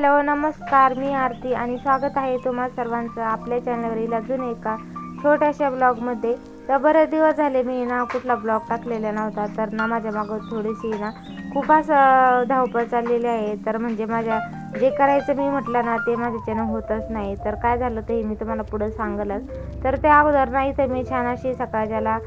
Hello नमस्कार मी आरती आणि स्वागत आहे तुम्हा सर्वांचं आपल्या चॅनलवरील अजून एका छोट्याशा ब्लॉगमध्ये. तर बरेच दिवस झाले मी ना कुठला ब्लॉग टाकलेला नव्हता तर ना माझ्या मागं थोडीशी ना खूपच धावपळ चाललेली आहे. तर म्हणजे माझ्या जे करायचं मी म्हटलं ना ते माझ्याच्यानं होतच नाही. तर काय झालं ते मी तुम्हाला पुढं सांगलच. तर त्या अगोदर नाही तर मी छान अशी सकाळच्याला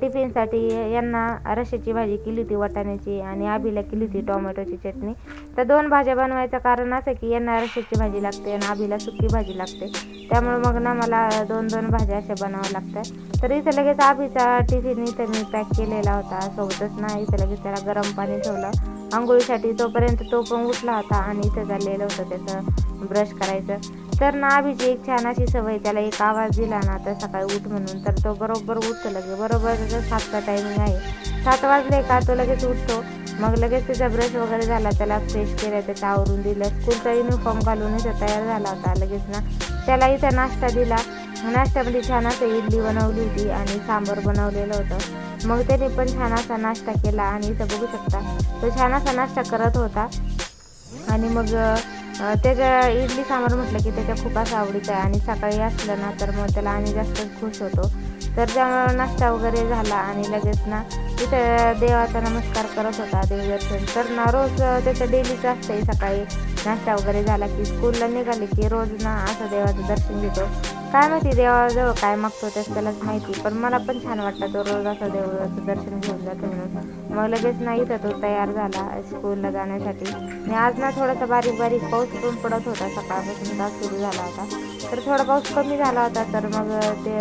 टिफिनसाठी यांना रश्याची भाजी केली होती वाटाण्याची आणि आबीला केली होती टोमॅटोची चटणी. तर दोन भाज्या बनवायचं कारण असं की यांना रश्याची भाजी लागते आणि आबीला सुकी भाजी लागते. त्यामुळे मग ना मला दोन दोन भाज्या अशा बनाव्या लागतात. तर इथं लगेच आबीचा टिफिन इथं मी पॅक केलेला होता. सोबतच ना इथं लगेच त्याला गरम पाणी ठेवलं. आंघोळीसाठी तोपर्यंत तो पण उठला होता आणि इथं झालेलं होतं त्याचं ब्रश करायचं. तर ना आबीची एक छान अशी सवय त्याला एक आवाज दिला ना तर सकाळी उठ म्हणून. तर तो बरोबर उठतो लगे बरोबर त्याचा सातचा टायमिंग आहे. सात वाजले का तो लगेच उठतो. मग लगेच त्याचा ब्रश वगैरे झाला त्याला फ्रेश केलं त्याचा आवरून दिलं. स्कूलचा युनिफॉर्म घालून तयार झाला होता लगेच ना. त्याला इथं नाश्ता दिला. नाश्त्यामध्ये छान असं इडली बनवली होती आणि सांबर बनवलेलं होतं. मग त्याने पण छान असा नाश्ता केला आणि इथं बघू शकता. तो छान असा नाश्ता करत होता. आणि मग त्याच्या इडली सांबार म्हटलं की त्याच्या खूप असं आवडीचं आहे. आणि सकाळी असलं ना तर मग त्याला आणि जास्त खुश होतो. तर त्यामुळं नाश्ता वगैरे झाला आणि लगेच ना तिथं देवाचा नमस्कार करत होता देवदर्शन. तर ना रोज अ, त्याचं डेलीचं असतंय सकाळी. नाश्ता वगैरे झाला की स्कूलला निघाले की रोज ना असं देवाचं दर्शन घेतो. काय माहिती देवाजवळ काय मागतो त्याच त्यालाच माहिती पण मला पण छान वाटतं तो रोज असं देवाचं दर्शन घेऊन जातो म्हणून. मग लगेच नाही तर तो तयार झाला स्कूलला जाण्यासाठी. आणि आज ना थोडासा बारीक बारीक पाऊस पण पडत होता सकाळपासून तास सुरू झाला होता. तर थोडा पाऊस कमी झाला होता तर मग ते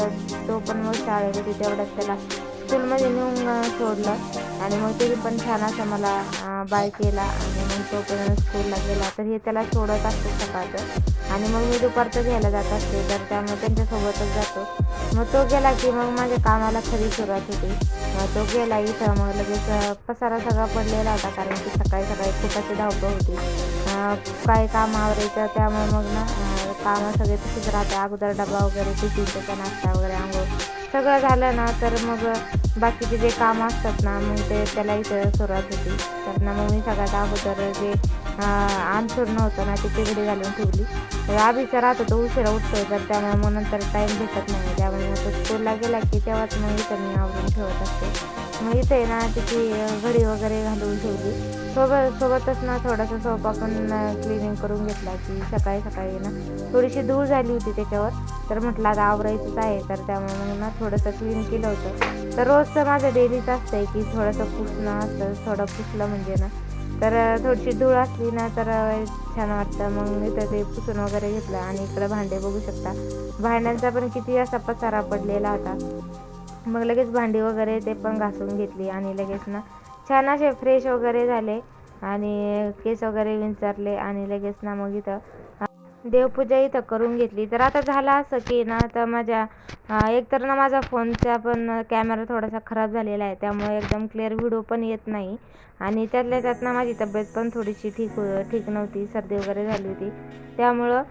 तो पण मग शाळेमध्ये तेवढ्याच त्याला स्कूलमध्ये नेऊन सोडलं. आणि मग ते पण छान असं मला बाय केला आणि मग तो स्कूलला गेला तर हे त्याला सोडत असते सकाळचं. आणि मग मी दुपारचं घ्यायला जात असते तर त्यामुळे त्यांच्यासोबतच जातो. मग तो गेला की मग माझ्या कामाला खरी सुरुवात होती. मग तो गेला इथं मग लगेच पसारा सगळा पडलेला होता कारण की सकाळी सकाळी खूप अशी धावपळ होती. काही काय काम आवरायचं त्यामुळे मग ना कामं सगळे तशीच राहते. अगोदर डबा वगैरे टिफिन त्याचा नाश्ता वगैरे आंघोळ. सगळं झालं ना तर मग बाकीचे जे काम असतात ना मग ते त्याला इथं सुरुवात होती. तर ना मग मी सगळ्यात अगोदर जे आमसोडणं होतं ना ती तिकडे घालून ठेवली. तर आधीचा राहतो तो उशिरा उठतोय तर त्यामुळे मग नंतर टाईम भेटत नाही. त्यामुळे मग तो स्कूलला गेला की तेव्हाच मग इथं मी आवरून ठेवत असते. मग इथे ना तिची घडी वगैरे घालून ठेवली. सोबत सोबतच ना थोडासा सोफा पण क्लिनिंग करून घेतला की सकाळी सकाळी ना थोडीशी धूळ झाली होती त्याच्यावर. तर म्हटलं आता आवरायचंच आहे. तर त्यामुळे मग ना थोडंसं क्लीन केलं होतं. तर रोजचं माझं डेलीच आहे की थोडंसं पुसणं असतं थोडं पुसलं म्हणजे ना. तर थोडीशी धूळ असली ना तर छान वाटतं. मग मी तर ते पुसून वगैरे घेतलं आणि इकडं भांडे बघू शकता. भांड्यांचा पण किती असा पसारा पडलेला होता. मग लगेच भांडी वगैरे ते पण घासून घेतली आणि लगेच ना छान असे फ्रेश वगैरे झाले आणि केस वगैरे विंचारले आणि लगेच ना मग इथं देवपूजा इथं करून घेतली. तर आता झालं असं की ना तर माझ्या एकतर ना माझा फोनचा पण कॅमेरा थोडासा खराब झालेला आहे. त्यामुळे एकदम क्लिअर व्हिडिओ पण येत नाही. आणि त्यातल्या त्यात ना माझी तब्येत पण थोडीशी ठीक हो ठीक नव्हती. सर्दी वगैरे झाली होती. त्यामुळं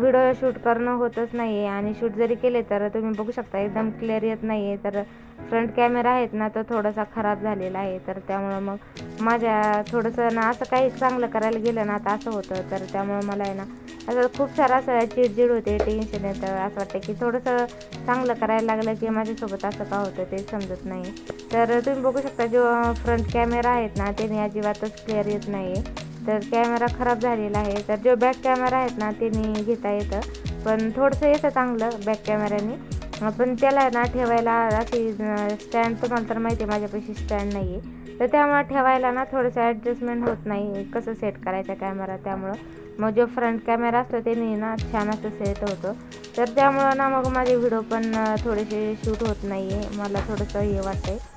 व्हिडिओ शूट करणं होतच नाही आहे आणि शूट जरी केले तर तुम्ही बघू शकता एकदम क्लिअर येत नाही आहे तर फ्रंट कॅमेरा आहेत ना तो थोडासा खराब झालेला आहे. तर त्यामुळं मग माझ्या थोडंसं ना असं काही चांगलं करायला गेलं ना तर असं होतं. तर त्यामुळं मला आहे ना असं खूप सारं असं चिडचिड होते टेन्शन येतं. असं वाटतं की थोडंसं चांगलं करायला लागलं की माझ्यासोबत असं का होतं ते समजत नाही. तर तुम्ही बघू शकता जो फ्रंट कॅमेरा आहेत ना त्याने अजिबातच क्लिअर येत नाही आहे तर कॅमेरा खराब झालेला आहे. तर जो बॅक कॅमेरा आहेत ना त्यांनी घेता येतं. पण थोडंसं येतं चांगलं बॅक कॅमेऱ्याने पण त्याला ना ठेवायला अशी स्टँड तुम्हाला तर माहिती आहे माझ्यापाशी स्टँड नाही आहे तर त्यामुळे ठेवायला ना थोडंसं ॲडजस्टमेंट होत नाही. कसं सेट करायचा कॅमेरा त्यामुळं. मग जो फ्रंट कॅमेरा असतो त्याने ना छान असं सेट होतो. तर त्यामुळं ना मग माझे व्हिडिओ पण थोडेसे शूट होत नाही आहे मला थोडंसं हे वाटतं आहे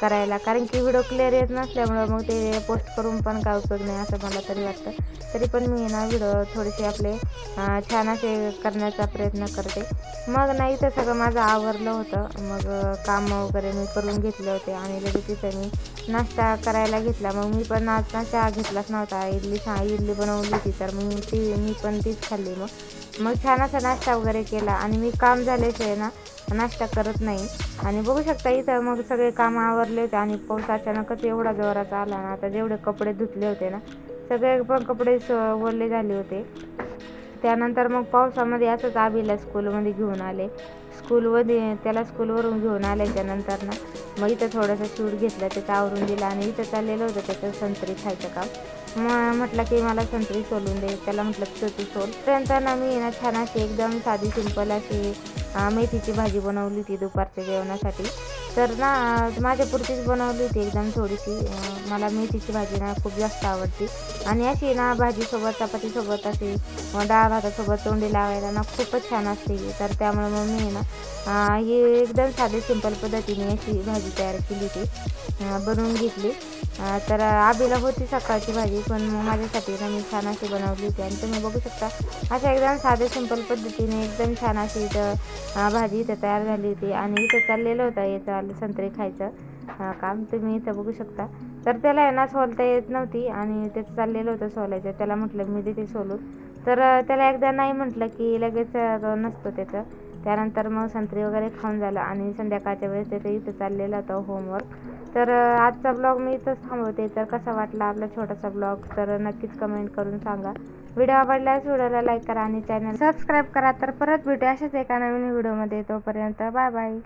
करायला. कारण की व्हिडिओ क्लिअर येत नसल्यामुळं मग ते पोस्ट करून पण काय उपयोग नाही असं मला तरी वाटतं. तरी पण मी ना व्हिडिओ थोडेसे आपले छान असे करण्याचा प्रयत्न करते. मग नाही तर सगळं माझं आवरलं होतं. मग काम कामं वगैरे मी करून घेतले होते आणि लगेच तिथं मी नाश्ता करायला घेतला. मग मी पण आज नाश्ता घेतलाच नव्हता. इडली छा इडली बनवली होती. तर मग ती मी पण तीच खाल्ली मग. मग छान असा नाश्ता वगैरे केला. आणि मी काम झाल्याशिवाय ना नाश्ता करत नाही. आणि बघू शकता इथं मग सगळे कामं आवरले होते आणि पाऊस अचानकच एवढा जोराचा आला ना आता जेवढे कपडे धुतले होते ना सगळे पण कपडे स ओले झाले होते. त्यानंतर मग पावसामध्ये असंच आबीला स्कूलमध्ये घेऊन आले. स्कूलमध्ये त्याला स्कूलवरून घेऊन आल्याच्यानंतर ना मग इथं थोडंसं शूट घेतलं त्याचं आवरून दिलं आणि इथं चाललेलं होतं त्याचं संत्री खायचं काम. मग म्हटलं की मला संत्री सोलून दे त्याला म्हटलं तू तू सोल. त्यानंतर ना मी ना छान अशी एकदम साधी सिंपल अशी मेथीची भाजी बनवली होती दुपारच्या जेवणासाठी. तर ना माझ्यापुरतीच बनवली होती एकदम थोडीशी. मला मेथीची भाजी ना खूप जास्त आवडते. आणि अशी ना भाजीसोबत चपातीसोबत अशी डाळ भातासोबत तोंडी लावायला ना खूपच छान असते तर त्यामुळे मग मी ना ही एकदम साधी सिंपल पद्धतीने अशी भाजी तयार केली होती. बनवून घेतली. तर आबीला होती सकाळची भाजी पण मग माझ्यासाठी ना मी छान अशी बनवली होती. आणि तुम्ही बघू शकता अशा एकदम साधे सिंपल पद्धतीने एकदम छान अशी इथं भाजी इथं तयार झाली होती. आणि इथं चाललेलं होतं इथं संत्री खायचं काम. तुम्ही इथं बघू शकता. तर त्याला आहे ना सोलता येत नव्हती. आणि त्याचं चाललेलं होतं सोलायचं. त्याला म्हटलं मी देते सोलून. तर त्याला एकदा नाही म्हटलं की लगेच नसतो त्याचं. त्यानंतर मग संत्री वगैरे खाऊन झालं आणि संध्याकाळच्या वेळेस त्याचं इथं चाललेलं होतं होमवर्क तर आजचा ब्लॉग मी इथंच थांबवते. तर कसा वाटला आपला छोटासा ब्लॉग तर नक्कीच कमेंट करून सांगा. व्हिडिओ आवडल्यास व्हिडिओला लाईक करा आणि चॅनल सबस्क्राईब करा. तर परत भेटू अशाच एका नवीन व्हिडिओमध्ये तोपर्यंत बाय बाय